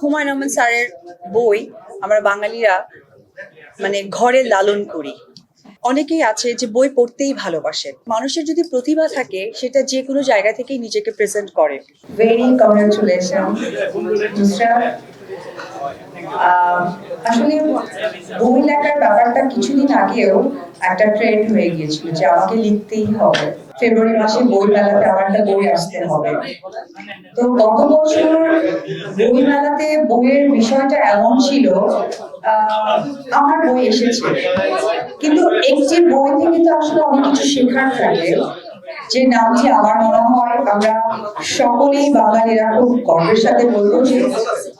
হুমায়ুন আহমেদ স্যারের বই আমরা বাঙালিরা মানে ঘরে লালন করি। অনেকেই আছে যে বই পড়তেই ভালোবাসে। মানুষের যদি প্রতিভা থাকে, সেটা যে কোনো জায়গা থেকেই নিজেকে প্রেজেন্ট করে। ভেরি কংগ্রাচুলেশন আসলে বই ব্যাপারটা কিছুদিন আগেও একটা ট্রেন্ড হয়ে গিয়েছিল যে আমাকে লিখতেই হবে। ফেব্রুয়ারি মাসে বই মেলাতে আমার একটা বই আসতে হবে। তো গত বছর বই মেলাতে বইয়ের বিষয়টা এমন ছিল আমার বই এসেছে। কিন্তু একটি বই থেকে তো আসলে অনেক কিছু শেখার থাকে। যে নামটি আমার মনে হয় আমরা সকলেই বাঙালিরা খুব গর্বের সাথে বলব যে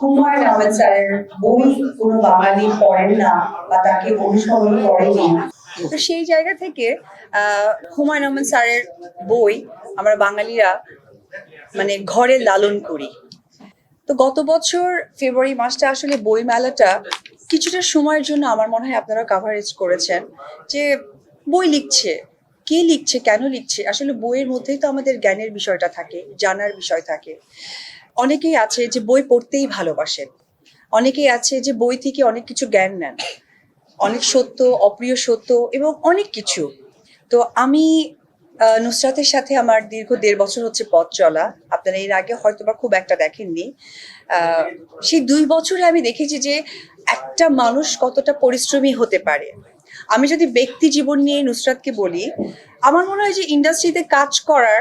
হুমায়ুন আহমেদ স্যারের বই কোনো বাঙালি পড়েন না বা তাকে অনুসরণ করেনি। তো সেই জায়গা থেকে আহ, হুমায়ুন আহমেদ স্যারের বই আমরা বাঙালিরা মানে ঘরে লালন করি। তো গত বছর ফেব্রুয়ারি মাসটা আসলে বই মেলাটা কিছুটা সময়ের জন্য আমার মনে হয় আপনারা কাভারেজ করেছেন যে বই লিখছে কে লিখছে, কেন লিখছে? আসলে বইয়ের মধ্যেই তো আমাদের জ্ঞানের বিষয়টা থাকে, জানার বিষয় থাকে। অনেকেই আছে যে বই পড়তেই ভালোবাসেন। অনেকেই আছে যে বই থেকে অনেক কিছু জ্ঞান নেন। অনেক সত্য, অপ্রিয় সত্য এবং অনেক কিছু। তো আমি নুসরাতের সাথে আমার দীর্ঘ দেড় বছর হচ্ছে পথ চলা। আপনারা এর আগে হয়তো বা খুব একটা দেখেননি। সেই দুই বছরে আমি দেখেছি যে একটা মানুষ কতটা পরিশ্রমী হতে পারে। আমি যদি ব্যক্তি জীবন নিয়ে নুসরাতকে বলি, আমার মনে হয় যে ইন্ডাস্ট্রিতে কাজ করার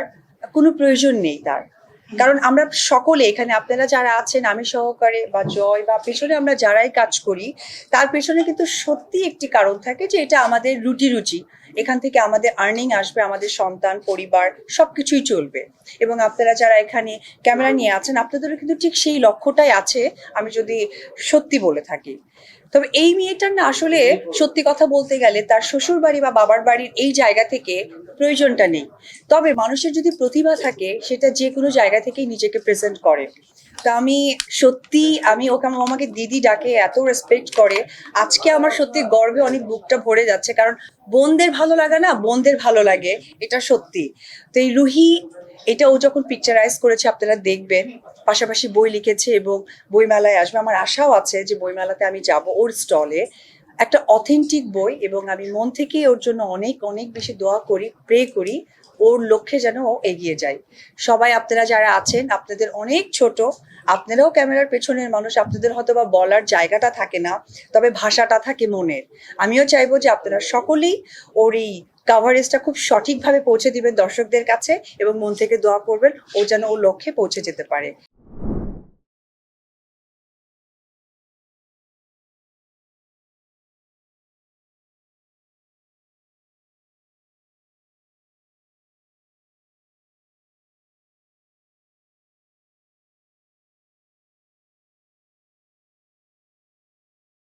কোনো প্রয়োজন নেই তার। কারণ আমরা সকলে এখানে, আপনারা যারা আছেন, আমি সহকারে বা জয় বা পেছনে আমরা যারাই কাজ করি, তার পেছনে কিন্তু সত্যি একটি কারণ থাকে যে এটা আমাদের রুটি রুচি এখান থেকে আমাদের আর্নিং আসবে, আমাদের সন্তান, পরিবার, সবকিছুই চলবে। এবং আপনারা যারা এখানে ক্যামেরা নিয়ে আছেন, আপনাদেরও কিন্তু ঠিক সেই লক্ষ্যটাই আছে, আমি যদি সত্যি বলে থাকি। তবে এই মেয়েটার না আসলে সত্যি কথা বলতে গেলে তার শ্বশুর বাড়ি বা বাবার বাড়ির এই জায়গা থেকে প্রয়োজনটা নেই। তবে মানুষের যদি প্রতিভা থাকে, সেটা যে কোনো জায়গা থেকেই নিজেকে প্রেজেন্ট করে। তা আমি সত্যি, আমি ওকে আমাকে দিদি ডাকে, এত রেসপেক্ট করে। আজকে আমার সত্যি গর্বে অনেক বুকটা ভরে যাচ্ছে, কারণ বোনদের ভালো লাগে না, বোনদের ভালো লাগে, এটা সত্যি। তো এই রুহি, এটা ও যখন পিকচারাইজ করেছে, আপনারা দেখবেন। পাশাপাশি বই লিখেছে এবং বইমেলায় আসবে। আমার আশাও আছে যে বইমেলাতে আমি যাব ওর স্টলে একটা অথেন্টিক বই এবং আমি মন থেকে ওর জন্য অনেক অনেক বেশি দোয়া করি প্রে করি। ওর লক্ষ্যে যেন ও এগিয়ে যায়। সবাই আপনারা যারা আছেন, আপনাদের অনেক ছোট, আপনারাও ক্যামেরার পেছনের মানুষ, আপনাদের হয়তো বা বলার জায়গাটা থাকে না, তবে ভাষাটা থাকে মনের। আমিও চাইব যে আপনারা সকলেই ওর এই কাভারেজটা খুব সঠিকভাবে পৌঁছে দিবেন দর্শকদের কাছে এবং মন থেকে দোয়া করবেন, ও যেন ও লক্ষ্যে পৌঁছে যেতে পারে।